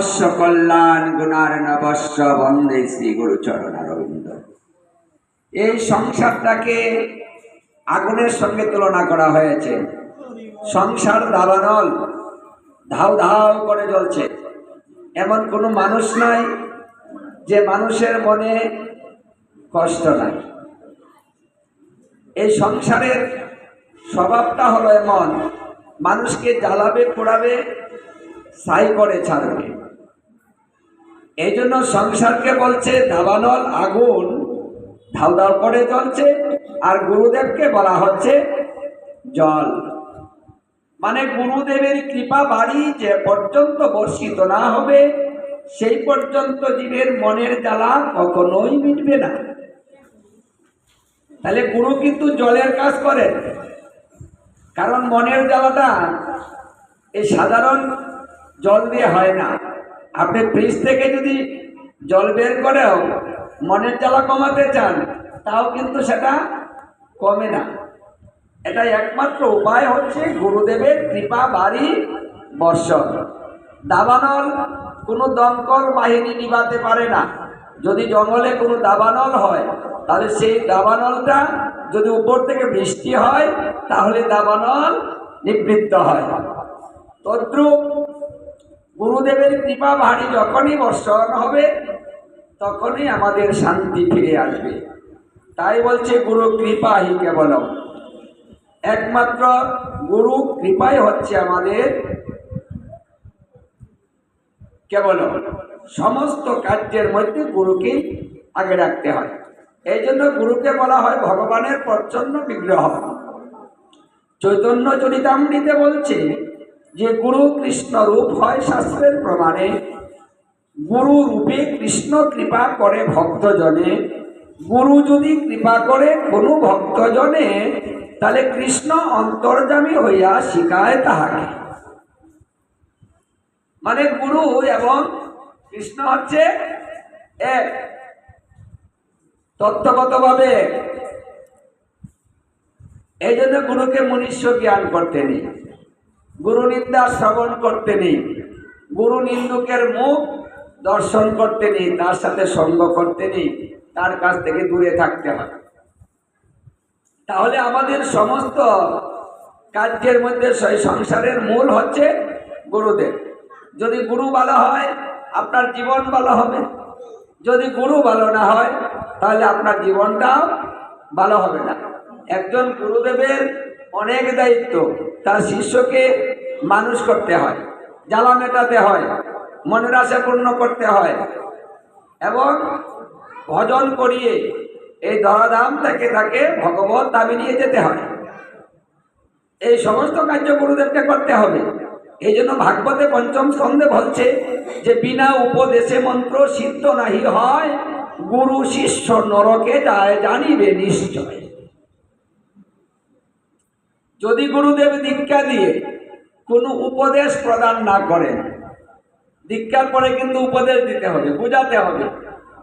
অবশ্য কল্যাণ গুণার নবস্য বন্দে শ্রী গুরুচরণ অরবিন্দ এই সংসারটাকে আগুনের সঙ্গে তুলনা করা হয়েছে। সংসার দাবানল ধাও ধাও করে জ্বলছে। এমন কোনো মানুষ নাই যে মানুষের মনে কষ্ট নাই। এই সংসারের স্বভাবটা হলো এমন, মানুষকে জ্বালাবে পোড়াবে সাই করে ছাড়বে। এই জন্য সংসারকে বলছে দাবানল আগুন ধাউ ধাউ করে জ্বলছে, আর গুরুদেবকে বলা হচ্ছে জল। মানে গুরুদেবের কৃপা বাড়ি যে পর্যন্ত বর্ষিত না হবে, সেই পর্যন্ত জীবের মনের জ্বালা কখনোই মিটবে না। তাহলে গুরু কিন্তু জলের কাজ করেন, কারণ মনের জ্বালাটা এই সাধারণ জল দিয়ে হয় না। আপনি ফ্রিজ থেকে যদি জল বের করেও মনের জ্বালা কমাতে চান, তাও কিন্তু সেটা কমে না। এটা একমাত্র উপায় হচ্ছে গুরুদেবের কৃপা বাড়ি বর্ষণ। দাবানল কোনো দমকল বাহিনী নিবাতে পারে না। যদি জঙ্গলে কোনো দাবানল হয়, তাহলে সেই দাবানলটা যদি উপর থেকে বৃষ্টি হয়, তাহলে দাবানল নিবৃত্ত হয়। তদ্রুপ গুরুদেবের কৃপা ভারী যখনই বর্ষণ হবে, তখনই আমাদের শান্তি ফিরে আসবে। তাই বলছে, গুরু কৃপা হি কেবলম। একমাত্র গুরু কৃপাই হচ্ছে আমাদের কেবল সমস্ত কার্যের মধ্যে গুরুকে আগে রাখতে হয়। এই জন্য গুরুকে বলা হয় ভগবানের প্রচ্ছন্ন বিগ্রহ। চৈতন্য চরিতামৃতে বলছে যে গুরু কৃষ্ণ রূপ হয় শাস্ত্রের প্রমাণে, গুরু রূপে কৃষ্ণ কৃপা করে ভক্তজনে, গুরু যদি কৃপা করে কোনো ভক্তজনে, তাহলে কৃষ্ণ অন্তর্জামী হইয়া শিখায় তাহাকে। মানে গুরু এবং কৃষ্ণ হচ্ছে এক, তত্ত্বগতভাবে এই জন্য গুরুকে মনুষ্য জ্ঞান করতে নেই। গুরু নিন্দা শ্রবণ করতে নেই। গুরু নিন্দুকের মুখ দর্শন করতে নেই, তার সাথে সঙ্গ করতে নেই, তার কাছ থেকে দূরে থাকতে হয়। তাহলে আমাদের সমস্ত কার্যের মধ্যে সংসারের মূল হচ্ছে গুরুদেব। যদি গুরু ভালো হয়, আপনার জীবন ভালো হবে। যদি গুরু ভালো না হয়, তাহলে আপনার জীবনটাও ভালো হবে না। একজন গুরুদেবের অনেক দায়িত্ব, তার শিষ্যকে মানুষ করতে হয়, জ্বালা মেটাতে হয় মনের পূর্ণ করতে হয় এবং ভজন করিয়ে এই ধরাধাম থেকে তাকে ভগবত দাবি নিয়ে যেতে হয়। এই সমস্ত কার্য গুরুদেবকে করতে হবে। এই জন্য ভাগবতে পঞ্চম স্কন্ধে বলছে যে, বিনা উপদেশে মন্ত্র সিদ্ধ নাহি হয়, গুরু শিষ্য নরকে যায় জানিবে নিশ্চয়। যদি গুরুদেব দীক্ষা দিয়ে কোনো উপদেশ প্রদান না করেন। দীক্ষার পরে কিন্তু উপদেশ দিতে হবে, বোঝাতে হবে।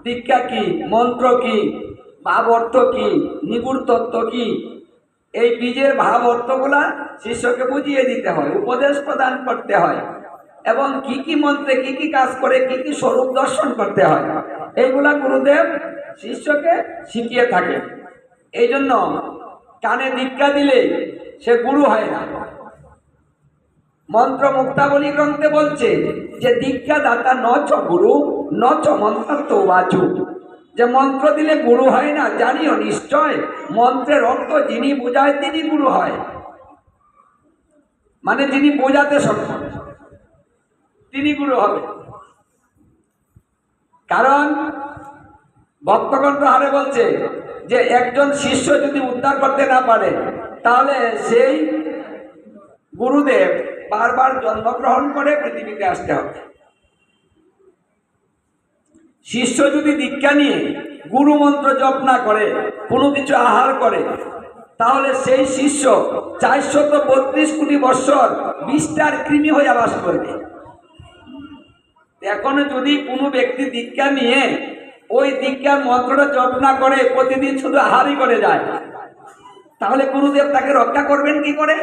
দীক্ষা কি, মন্ত্র কি, ভাব অর্থ কি, নিগুড় তত্ত্ব কি? এই বীজের ভাব অর্থগুলা শিষ্যকে বুঝিয়ে দিতে হয়, উপদেশ প্রদান করতে হয়। এবং কি কি মন্ত্রে কি কি কাজ করে, কি কি স্বরূপ দর্শন করতে হয়, এইগুলা গুরুদেব শিষ্যকে শিখিয়ে থাকে এই জন্য কানে দীক্ষা দিলে সে গুরু হয় না। মন্ত্র মুক্তাবলী গ্রন্থে বলছে যে দীক্ষা দাতা নচ গুরু, নচ মন্ত্রার্থ বাচু। যে মন্ত্র দিলে গুরু হয় না, জানিও নিশ্চয় মন্ত্রের অর্থ যিনি বোঝায় তিনি গুরু হয়। মানে যিনি বোঝাতে সক্ষম, তিনি গুরু হবে। কারণ ভক্তকণ্ঠ হারে বলছে যে একজন শিষ্য যদি উদ্ধার করতে না পারে, তাহলে সেই গুরুদেব বারবার জন্মগ্রহণ করে পৃথিবীতে আসতে হবে। শিষ্য যদি দীক্ষা নিয়ে গুরু মন্ত্র জপ না করে, কোনো কিছু আহার করে, তাহলে সেই শিষ্য চারশত বত্রিশ কোটি বৎসর বিস্তার কৃমি হয়ে বাস করবে। এখন যদি কোনো ব্যক্তি দীক্ষা নিয়ে ওই দীক্ষার মন্ত্রটা জপ না করে, প্রতিদিন শুধু আহারই করে যায়, তাহলে গুরুদেব তাকে রক্ষা করবেন কি করে?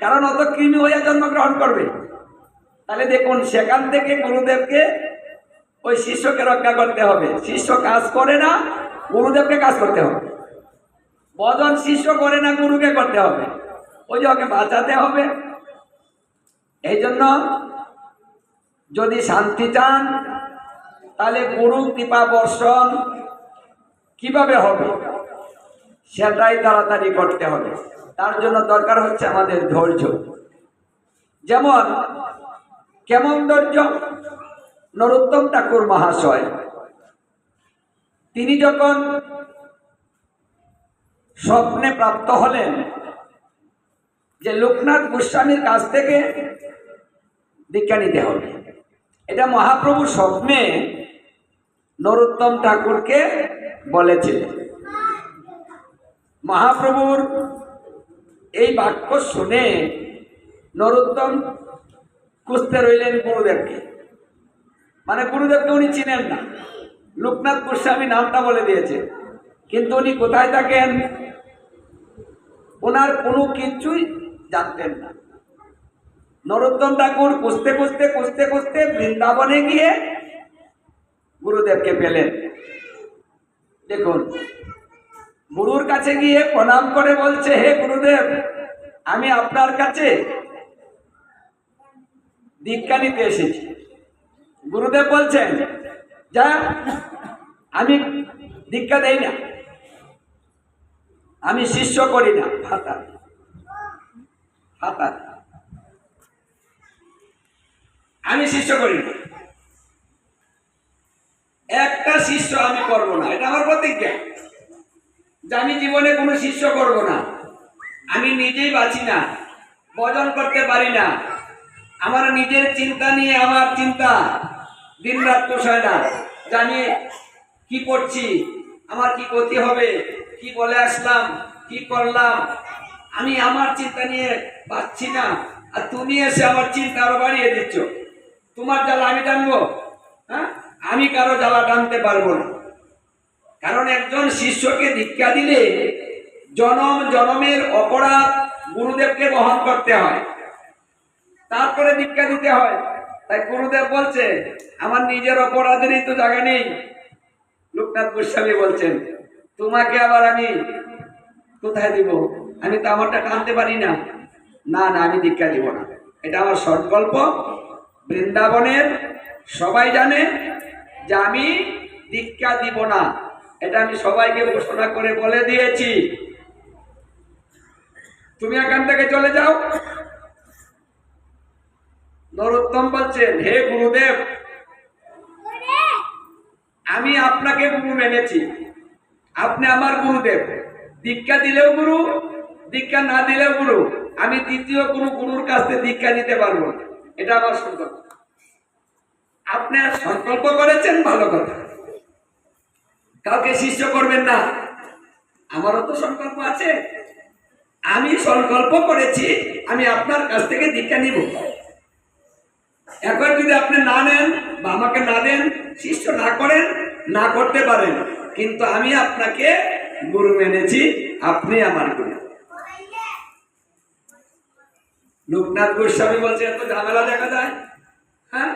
কারণ অত কৃমি হয়ে জন্মগ্রহণ করবে। তাহলে দেখুন, সেখান থেকে গুরুদেবকে ওই শিষ্যকে রক্ষা করতে হবে। শিষ্য কাজ করে না, গুরুদেবকে কাজ করতে হবে। বজন শিষ্য করে না, গুরুকে করতে হবে। ওই যে বাঁচাতে হবে। এই জন্য যদি শান্তি চান, তাহলে গুরু কৃপা বর্ষণ কীভাবে হবে? সেটাই তাড়াতাড়ি করতে হবে। তার জন্য দরকার হচ্ছে আমাদের ধৈর্য। যেমন, কেমন ধৈর্য? নরোত্তম ঠাকুর মহাশয়। তিনি যখন স্বপ্নে প্রাপ্ত হলেন যে লোকনাথ গোস্বামীর কাছ থেকে দীক্ষা নিতে হবে। এটা মহাপ্রভু স্বপ্নে নরোত্তম ঠাকুরকে বলেছিলেন। মহাপ্রভুর এই বাক্য শুনে নরোত্তম খুঁজতে রইলেন গুরুদেবকে। মানে গুরুদেবকে উনি চিনেন না। লোকনাথ গোস্বামী নামটা বলে দিয়েছে। কিন্তু উনি কোথায় থাকেন? ওনার কোনো কিছুই জানতেন না। নরোত্তম ঠাকুর খুঁজতে খুঁজতে খুঁজতে খুঁজতে বৃন্দাবনে গিয়ে গুরুদেবকে পেলেন। দেখুন গুরুর কাছে গিয়ে প্রণাম করে বলছে, হে গুরুদেব, আমি আপনার কাছে দীক্ষা নিতে এসেছি। গুরুদেব বলছেন, যা, আমি দীক্ষা দেই না। আমি শিষ্য করি না। ফাতা ফাতা আমি শিষ্য করি না। একটা শিষ্য আমি করব না। এটা আমার প্রতিজ্ঞা। যে আমি জীবনে কোনো শিষ্য করব না। আমি নিজেই বাঁচি না বজন করতে পারি না। আমার নিজের চিন্তা নিয়ে আমার চিন্তা দিন রাত পোষায় না। জানি কি করছি, আমার কি ক্ষতি হবে, কি বলে আসলাম, কি করলাম, আমি আমার চিন্তা নিয়ে পাচ্ছি না। আর তুমি এসে আমার চিন্তা আরও বাড়িয়ে দিচ্ছ। তোমার জ্বালা আমি টানবো হ্যাঁ? আমি কারও জ্বালা টানতে পারব না। কারণ একজন শিষ্যকে দীক্ষা দিলে জনম, জনমের অপরাধ গুরুদেবকে বহন করতে হয়। তারপরে দীক্ষা দিতে হয়। তাই গুরুদেব বলছে, আমার নিজের অপরাধেরই তো জায়গা নেই। লোকনাথ গোস্বামী বলছেন, তোমাকে আবার আমি কোথায় দিব? আমি তো আমারটা টানতে পারি না। না না, আমি দীক্ষা দিব না। এটা আমার সংকল্প বৃন্দাবনের সবাই জানে যে আমি দীক্ষা দিব না। এটা আমি সবাইকে ঘোষণা করে বলে দিয়েছি। তুমি এখান থেকে চলে যাও। নরোত্তম বলছেন, হে গুরুদেব, আমি আপনাকে গুরু মেনেছি। আপনি আমার গুরুদেব। দীক্ষা দিলেও গুরু, দীক্ষা না দিলেও গুরু। আমি দ্বিতীয় কোনো গুরুর কাছ থেকে দীক্ষা নিতে পারব না। এটা আমার সংকল্প আপনি সংকল্প করেছেন, ভালো কথা। কাউকে শিষ্য করবেন না। আমারও তো সংকল্প আছে। আমি সংকল্প করেছি, আমি আপনার কাছ থেকে দীক্ষা নিব। এখন যদি আপনি না নেন বা আমাকে না দেন শিষ্য না করেন, না করতে পারেন। কিন্তু আমি আপনাকে গুরু মেনেছি, আপনি আমার গুরু। লোকনাথ গোস্বামী বলছে, এত ঝামেলা দেখা যায়? হ্যাঁ?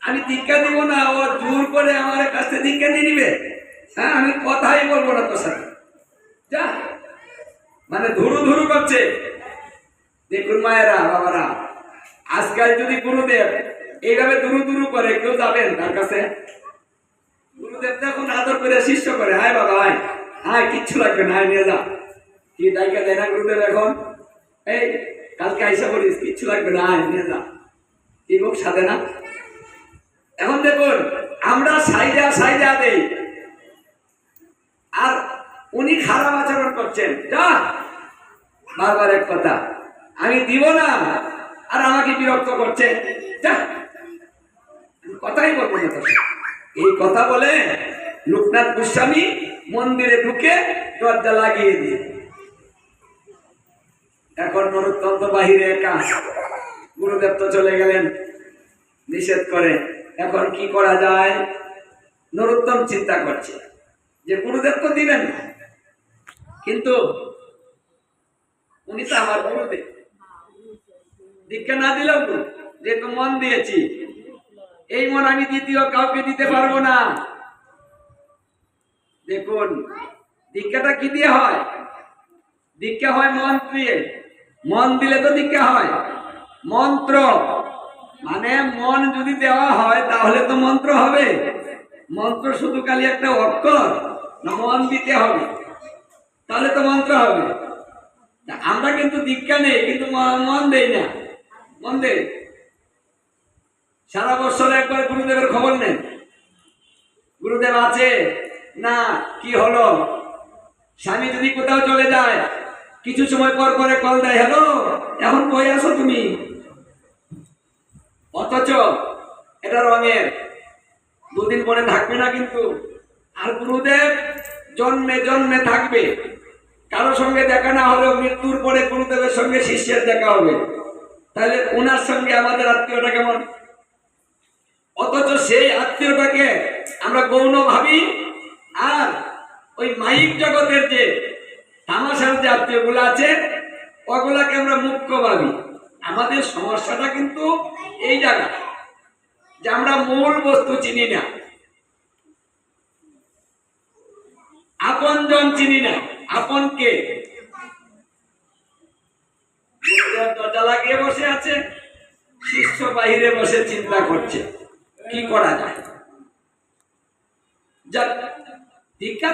আমি দীক্ষা দিব না, ও জোর করে আমার কাছে দীক্ষা নিয়ে নিবে। হ্যাঁ আমি কথাই বলব না তোর সাথে। যা। মানে ধুরু ধুরু করছে। দেখুন মায়েরা, বাবারা, আজকাল যদি গুরুদেব এইভাবে দুরু দুরু করে, কেউ যাবেন তার কাছে? গুরুদেব তো এখন আদর করে শিষ্য করে। হায় বাবা, হায়। হায়, কিচ্ছু লাগবে না, হায়, নিয়ে যা। কি দায়িকা দেয় না গুরুদেব এখন? এই, কালকে আইসা করিস কিচ্ছু লাগবে না, হায়, নিয়ে যা। কি মুখ সাধে না? এখন দেখুন, আমরা সাইজা সাইজা দেই। উনি খারাপ আচরণ করছেন। যা বারবার এক কথা, আমি দিব না, আর আমাকে বিরক্ত করছে কথাই বলব না এই কথা বলে লোকনাথ গোস্বামী মন্দিরে ঢুকে দরজা লাগিয়ে দিয়ে। এখন নরোত্তম তো বাহিরে একা। গুরুদেব তো চলে গেলেন। নিষেধ করে। এখন কি করা যায়? নরোত্তম চিন্তা করছে যে গুরুদেব তো দিবেন না। কিন্তু উনি তো আমার গুরুদেব। দীক্ষা না দিলেও গুরু যেহেতু মন দিয়েছি। এই মন আমি দ্বিতীয় কাউকে দিতে পারব না। দেখুন, দীক্ষাটা কি দিয়ে হয়? দীক্ষা হয় মন দিয়ে মন দিলে তো দীক্ষা হয়। মন্ত্র। মানে মন যদি দেওয়া হয়, তাহলে তো মন্ত্র হবে। মন্ত্র শুধু খালি একটা অক্ষর, না মন দিতে হবে। তাহলে তো মন্ত্র হবে। আমরা কিন্তু দীক্ষা নেই, কিন্তু মন দেই না। মন দেই। সারা বছর একবার গুরুদেবের খবর নেন গুরুদেব আছে? না, কি হলো? স্বামী যদি কোথাও চলে যায়, কিছু সময় পর পরে কল দেয়, হ্যালো, এখন কই আছো তুমি? অথচ এটা রঙের। দুদিন পরে থাকবে না কিন্তু। আর গুরুদেব জন্মে জন্মে থাকবে। কারও সঙ্গে দেখা না হলেও মৃত্যুর পরে গুরুদেবের সঙ্গে শিষ্যের দেখা হবে। তাহলে ওনার সঙ্গে আমাদের আত্মীয়টা কেমন? অথচ সেই আত্মীয়টাকে আমরা গৌণ ভাবি, আর ওই মাইক জগতের যে তামাশার যে আত্মীয়গুলো আছে, ওগুলাকে আমরা মুখ্য ভাবি। আমাদের সমস্যাটা কিন্তু এই জায়গা, যে আমরা মূল বস্তু চিনি না। আপন জন চিনি না। আপন কে? গুরুদেব দরজা লাগিয়ে বসে আছে, শিষ্য বাহিরে বসে চিন্তা করছে, কি করা যায়?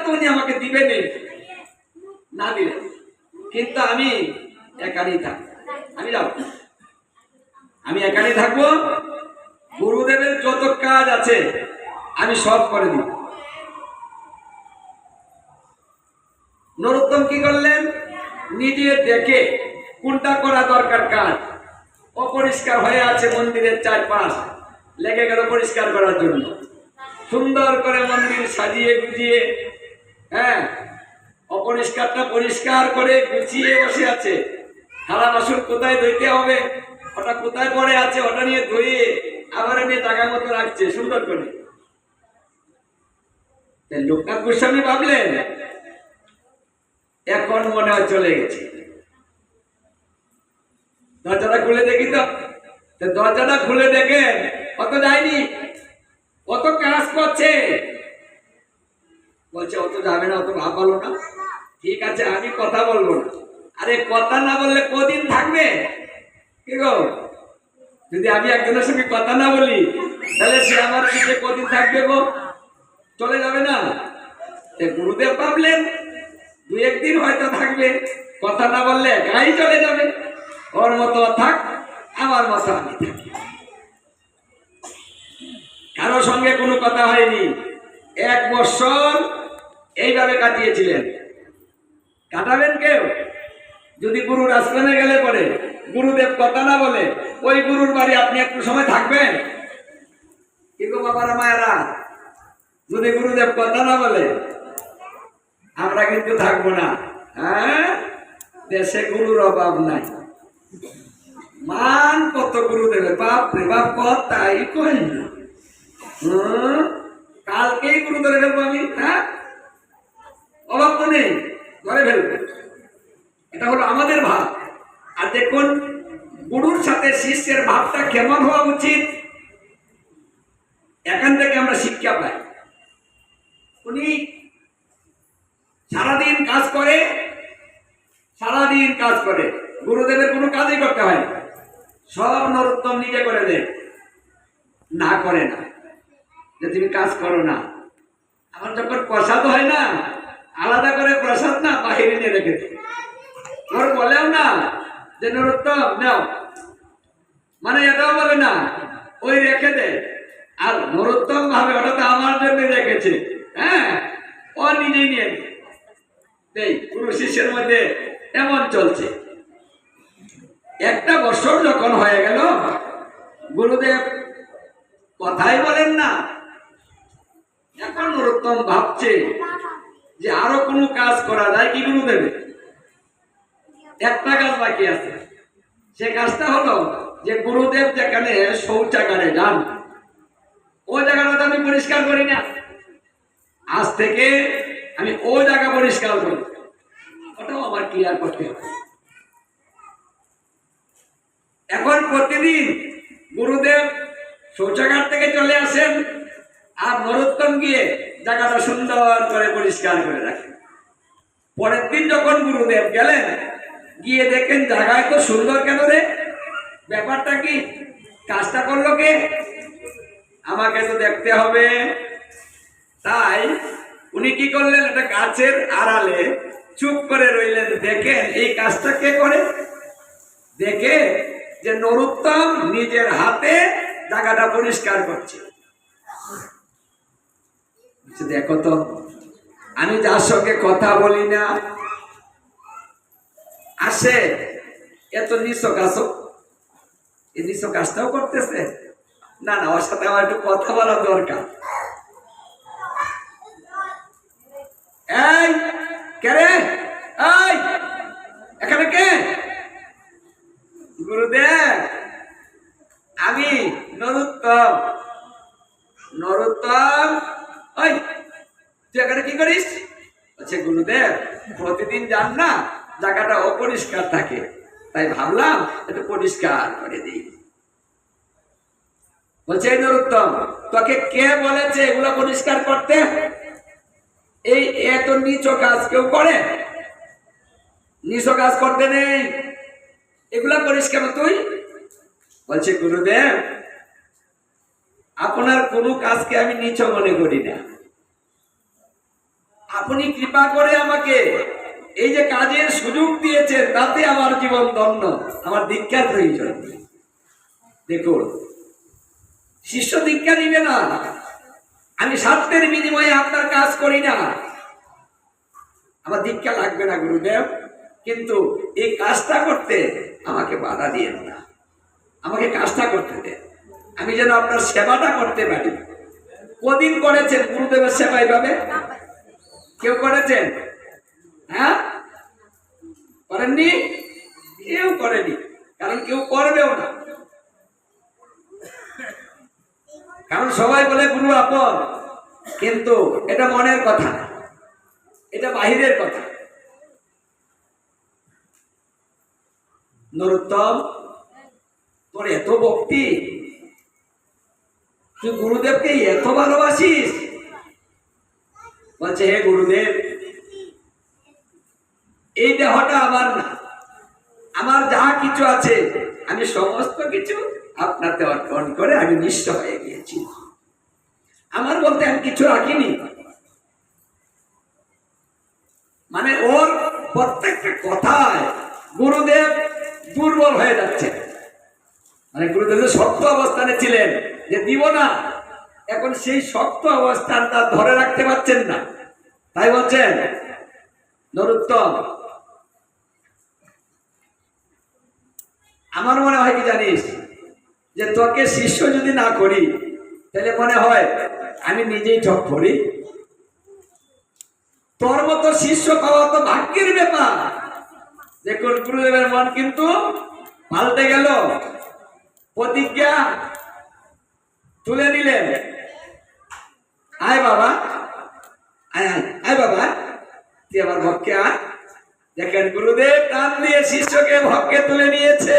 তো উনি আমাকে না দিলেন কিন্তু আমি একারই থাকব। আমি যাব। আমি একারই থাকব। গুরুদেবের যত কাজ আছে, আমি সব করে দিব। নরোত্তম কি করলেন? নিজে দেখে কোনটা করা দরকার কাজ অপরিষ্কার হয়ে আছে মন্দিরের চারপাশ, লেগে গেল পরিষ্কার করার জন্য। সুন্দর করে মন্দির সাজিয়ে গুজিয়ে হ্যাঁ অপরিষ্কারটা পরিষ্কার করে গুছিয়ে বসে আছে। থালা বাসন কোথায় ধুইতে হবে? ওটা কোথায় পড়ে আছে? ওটা নিয়ে ধুয়ে আবার এনে জায়গা মতো রাখছে, সুন্দর করে। লোকনাথ গোস্বামী ভাবলেন এখন মনে হয় চলে গেছে। দরজাটা খুলে দেখি তো? দরজাটা খুলে দেখে অত যায়নি? অত কাজ করছে? বলছে, অত যাবে না, অত ভাব ভালো না। ঠিক আছে, আমি কথা বলব না। আরে, কথা না বললে কদিন থাকবে? কি গো? যদি আমি একজনের সঙ্গে কথা না বলি, তাহলে সে আমার পিছিয়ে কদিন থাকবে গো? চলে যাবে না? গুরুদেব ভাবলেন দু একদিন হয়তো থাকবে। কথা না বললে একাই চলে যাবে। ওর মতো থাক, আমার মতো আমি কারও সঙ্গে কোনো কথা হয়নি। এক বছর এইভাবে কাটিয়েছিলেন। কাটাবেন কেউ? যদি গুরুর আশ্রমে গেলে পরে গুরুদেব কথা না বলে, ওই গুরুর বাড়ি আপনি একটু সময় থাকবেন? কিন্তু বাবারা, মায়েরা, যদি গুরুদেব কথা না বলে আমরা কিন্তু থাকব না। হ্যাঁ? দেশে গুরুর অভাব নাই। মান কত গুরুদেবে বাপ রে বাপ কথাই কই কালকেই গুরু ধরে ফেলব আমি হ্যাঁ? অভাব তো নেই, ধরে ফেলব। এটা হলো আমাদের ভাব। আর দেখুন, গুরুর সাথে শিষ্যের ভাবটা কেমন হওয়া উচিত? এখান থেকে আমরা শিক্ষা পাই। উনি সারাদিন কাজ করে, সারাদিন কাজ করে। গুরুদেবের কোনো কাজই করতে হয় সব নরোত্তম নিজে করে দেয়। না করে না। যে তুমি কাজ করো না। আমার যখন প্রসাদ হয় না, আলাদা করে প্রসাদ না বাহিরে নিয়ে রেখে ওর বলেও না যে নরোত্তম, নাও। মানে এটাও বলে না, ওই রেখে দে। আর নরোত্তম ভাবে ওটা তো আমার জন্য রেখেছে। হ্যাঁ? ও নিজেই নেয়। নেই পুরো শিষ্যের মধ্যে এমন চলছে। একটা বছর যখন হয়ে গেল, গুরুদেব কথাই বলেন না। এখন নরোত্তম ভাবছে যে আরও কোনো কাজ করা যায় কি গুরুদেবে? একটা কাজ বাকি আছে। সে কাজটা হলো যে গুরুদেব যেখানে শৌচাগারে যান, ওই জায়গাটা তো আমি পরিষ্কার করি না। আজ থেকে আমি ওই জায়গা পরিষ্কার করি। ওটাও আমার ক্লিয়ার করতে হবে। এখন প্রতিদিন গুরুদেব শৌচাগার থেকে চলে আসেন আর নরোত্তম গিয়ে জায়গাটা সুন্দর করে পরিষ্কার করে রাখেন। পরের দিন যখন গুরুদেব গেলেন, গিয়ে দেখেন জায়গায় তো সুন্দর কেন রে? ব্যাপারটা কি? কাজটা করল কে? আমাকে তো দেখতে হবে। তাই উনি কি করলেন? একটা গাছের আড়ালে চুপ করে রইলেন। দেখেন, এই কাজটা কে করে? দেখে যে নরুত্তম নিজের হাতে জায়গাটা পরিষ্কার করছে। দেখো তো, আমি যার সঙ্গে কথা বলি না আসে এত নিঃস্ব কাজ এই নিঃস্ব কাজটাও করতেছে। না না, ওর সাথে আমার একটু কথা বলা দরকার। এই, কে রে? এই, এখানে কে? গুরুদেব, আমি নরোত্তম। নরোত্তম? ওই, তুই এখানে কি করিস? বলছে, গুরুদেব, প্রতিদিন যান না, জায়গাটা অপরিষ্কার থাকে। তাই ভাবলাম, একটু পরিষ্কার করে দিই। বলছে নরোত্তম, তোকে কে বলেছে এগুলো পরিষ্কার করতে? এই এত নিচ কাজ কেউ করে? নিচ কাজ করতে নেই। এগুলা করিস কেন তুই? বলছে, গুরুদেব, আপনার কোনো কাজকে আমি নিচ মনে করি না। আপনি কৃপা করে আমাকে এই যে কাজের সুযোগ দিয়েছেন, তাতে আমার জীবন ধন্য। আমার দীক্ষার প্রয়োজন দেখুন, শিষ্য দীক্ষা নিবে না। আমি স্বার্থের বিনিময়ে আপনার কাজ করি না। আমার দীক্ষা লাগবে না, গুরুদেব। কিন্তু এই কাজটা করতে আমাকে বাধা দিয়েন না। আমাকে কাজটা করতে দেন। আমি যেন আপনার সেবাটা করতে পারি। কদিন করেছেন গুরুদেবের সেবা এইভাবে? কেউ করেছেন? হ্যাঁ? করেননি? কেউ করেনি। কারণ কেউ করবেও না। কারণ সবাই বলে গুরু আপন, কিন্তু এটা মনের কথা এটা বাহিরের কথা। নরোত্তম, তোর এত ভক্তি, তুই গুরুদেবকে এত ভালোবাসিস? বলছে, হে গুরুদেব, এই দেহটা আমার না। আমার যা কিছু আছে, আমি সমস্ত কিছু আপনাকে অর্পণ করে আমি নিঃস্ব হয়ে গিয়েছি। আমার বলতে আমি কিছু রাখিনি। মানে ওর প্রত্যেকটা কথায় গুরুদেব দুর্বল হয়ে যাচ্ছে। মানে গুরুদেব শক্ত অবস্থানে ছিলেন, যে দিব না, এখন সেই শক্ত অবস্থানটা ধরে রাখতে পারছেন না। তাই বলছেন, নরুত্তম, আমার মনে হয় কি জানিস, যে তোকে শিষ্য যদি না করি, তাহলে মনে হয় আমি নিজেই ঠক করি। তোর মতো শিষ্য পাওয়া তো ভাগ্যের ব্যাপার। দেখুন গুরুদেবের মন কিন্তু পাল্টে গেল। প্রতিজ্ঞা তুলে নিলেন। আয় বাবা আয় বাবা। তুই আমার ভক্কে আয়। দেখেন, গুরুদেব টান দিয়ে শিষ্যকে ভক্কে তুলে নিয়েছে।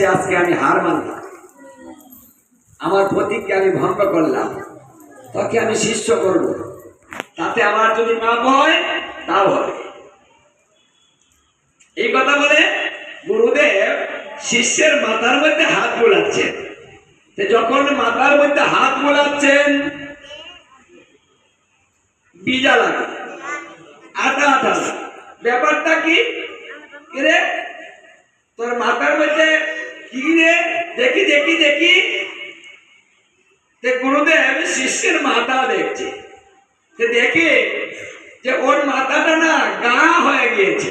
কাছে আজকে আমি হার মানলাম আমার প্রতিজ্ঞা আমি ভঙ্গ করলাম। তোকে আমি শিষ্য করব। তাতে আমার যদি পাপ হয়, তাও হবে। এই কথা বলে গুরুদেব শিষ্যের মাথার মধ্যে হাত বোলাচ্ছেন। যখন মাথার মধ্যে হাত বোলাচ্ছেন, বিজা লাগে। আটা আটা ব্যাপারটা কি রে? তোর মাথার মধ্যে কি রে, দেখি দেখি দেখি। গুরুদেব শিষ্যের মাথা দেখছে। দেখে যে ওর মাথাটা না গা হয়ে গিয়েছে।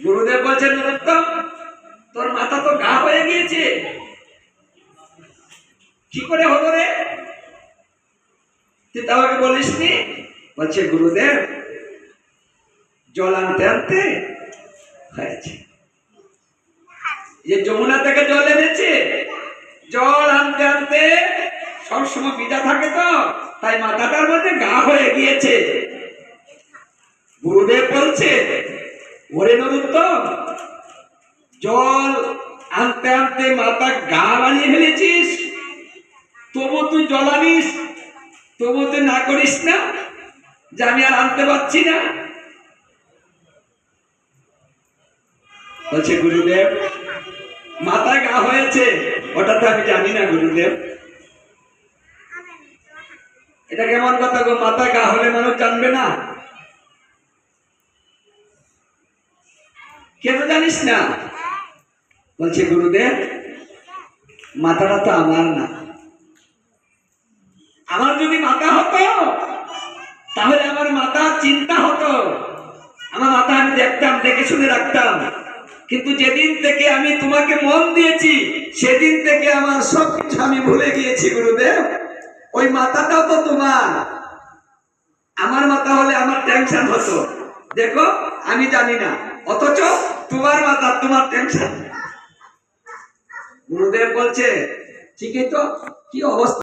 গুরুদেব বলছেন, নরোত্তম, তোর মাথা তো গা হয়ে গিয়েছে। কি করে হলো রে? তুই তো আমাকে বলিসনি। বলছে, গুরুদেব, জল আনতে আনতে হয়েছে। যে যমুনা থেকে জল এনেছে, জল আনতে আনতে সবসময় ভিজা থাকে তো, তাই মাথাটার মধ্যে গা হয়ে গিয়েছে। গুরুদেব বলছে, ওরে নরুত্তম, জল আনতে আনতে মাথা গা বানিয়ে ফেলেছিস, তবু তুই জল আনিস, তবু তুই না করিস না, যে আমি আর আনতে পারছি না। বলছে গুরুদেব মাথা গা হয়েছে ওটা তো আমি জানি না গুরুদেব। এটা কেমন কথা গো, মাথা গা হলে মানুষ জানবে না? কেন জানিস না? বলছে, গুরুদেব, মাথাটা তো আমার না আমার যদি মাথা হতো তাহলে আমার মাথা চিন্তা হতো আমার মাথা আমি দেখতাম দেখে শুনে রাখতাম কিন্তু যেদিন থেকে আমি তোমাকে মন দিয়েছি, সেদিন থেকে আমার সব কিছু আমি ভুলে গিয়েছি, গুরুদেব। ওই মাথাটাও তো তোমার। আমার মাথা হলে আমার টেনশন হতো। দেখো, আমি জানি না। অথচ তোমার মাথা, তোমার টেনশন গুরুদেব বলছে, ঠিকই তো, কি অবস্থা?